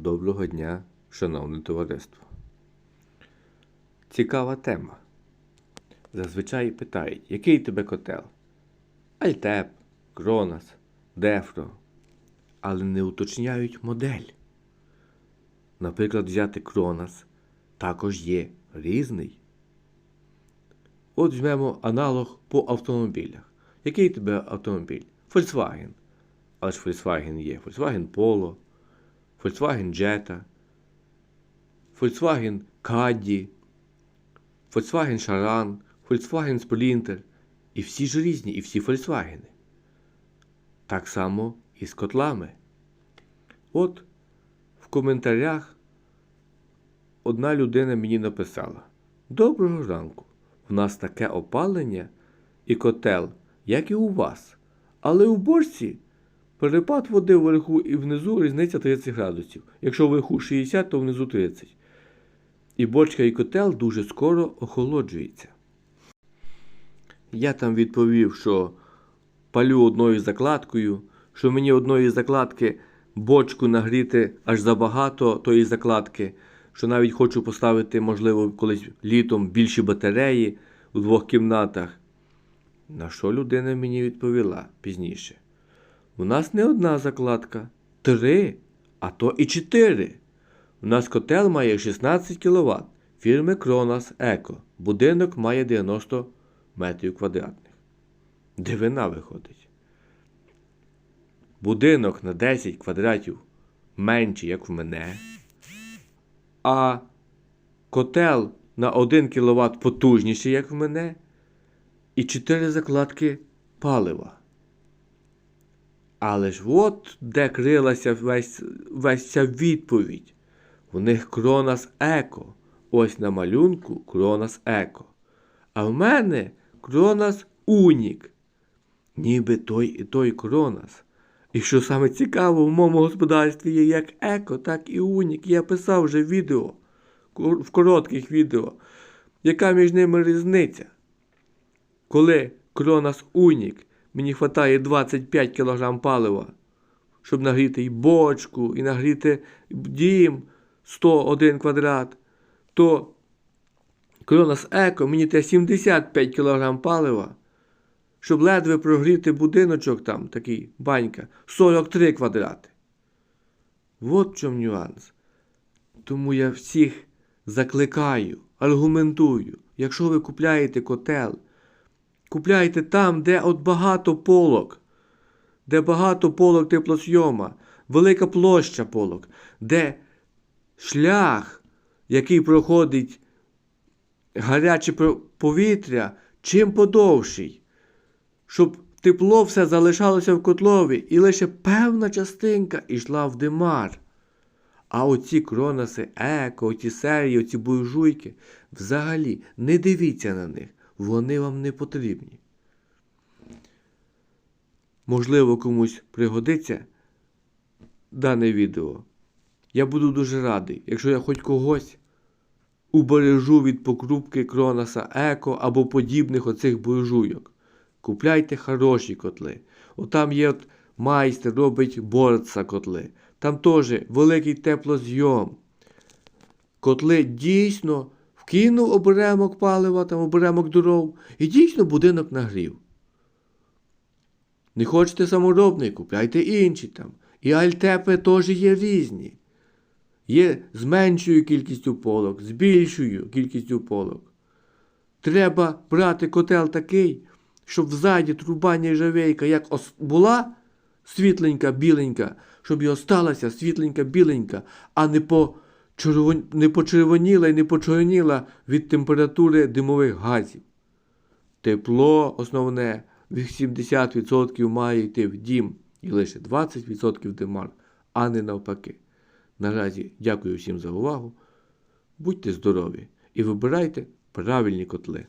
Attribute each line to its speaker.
Speaker 1: Доброго дня, шановне товариство. Цікава тема. Зазвичай питають, який тебе котел? Альтеп, Кронос, Дефро. Але не уточняють модель. Наприклад, взяти Кронос також є різний. От візьмемо аналог по автомобілях. Який тебе автомобіль? Volkswagen. Але ж Volkswagen є. Volkswagen Polo, Volkswagen Jetta, Volkswagen Caddy, Volkswagen Charan, Volkswagen Sprinter. І всі ж різні, і всі Volkswagen. Так само і з котлами. От в коментарях одна людина мені написала: Доброго ранку! У нас таке опалення і котел, як і у вас. Але у борщі перепад води вверху і внизу різниця 30 градусів. Якщо вверху 60, то внизу 30. І бочка і котел дуже скоро охолоджується. Я там відповів, що палю одною закладкою, що мені одної закладки бочку нагріти аж забагато тої закладки, що навіть хочу поставити, можливо, колись літом більші батареї у двох кімнатах. На що людина мені відповіла пізніше? У нас не одна закладка, три, а то і чотири. У нас котел має 16 кВт фірми Кронос Еко. Будинок має 90 метрів квадратних. Дивина виходить. Будинок на 10 квадратів менший, як в мене. А котел на 1 кВт потужніший, як в мене. І 4 закладки палива. Але ж от де крилася весь, весь ця відповідь. У них Кронос Еко. Ось на малюнку Кронос Еко. А в мене Кронос Унік. Ніби той і той Кронос. І що саме цікаво, в моєму господарстві є як Еко, так і Унік. Я писав вже відео, в коротких відео, яка між ними різниця. Коли Кронос Унік мені вистачає 25 кг палива, щоб нагріти і бочку, і нагріти дім 101 квадрат, то Кронос Еко мені те 75 кг палива, щоб ледве прогріти будиночок там, такий банька, 43 квадрати. От в чому нюанс. Тому я всіх закликаю, аргументую, якщо ви купляєте котел, купляйте там, де от багато полок, де багато полок теплосйома, велика площа полок, де шлях, який проходить гаряче повітря, чим подовший, щоб тепло все залишалося в котлові, і лише певна частинка йшла в димар. А оці кроноси еко, оці серії, оці буржуйки, взагалі не дивіться на них, вони вам не потрібні. Можливо, комусь пригодиться дане відео. Я буду дуже радий, якщо я хоч когось убережу від покрупки Кроноса Еко або подібних оцих буржуйок. Купляйте хороші котли. Отам є от майстер, робить борца котли. Там теж великий теплозйом. Котли дійсно вкинув оберемок палива, там оберемок дров, і дійсно будинок нагрів. Не хочете саморобний, купляйте інші там. І альтепи теж є різні. Є з меншою кількістю полок, з більшою кількістю полок. Треба брати котел такий, щоб взаді труба нержавейка, як була світленька, біленька, щоб і осталася світленька, біленька, а не, по червон... не почервоніла і не почорніла від температури димових газів. Тепло основне від 70% має йти в дім і лише 20% в димар, а не навпаки. Наразі дякую всім за увагу. Будьте здорові і вибирайте правильні котли.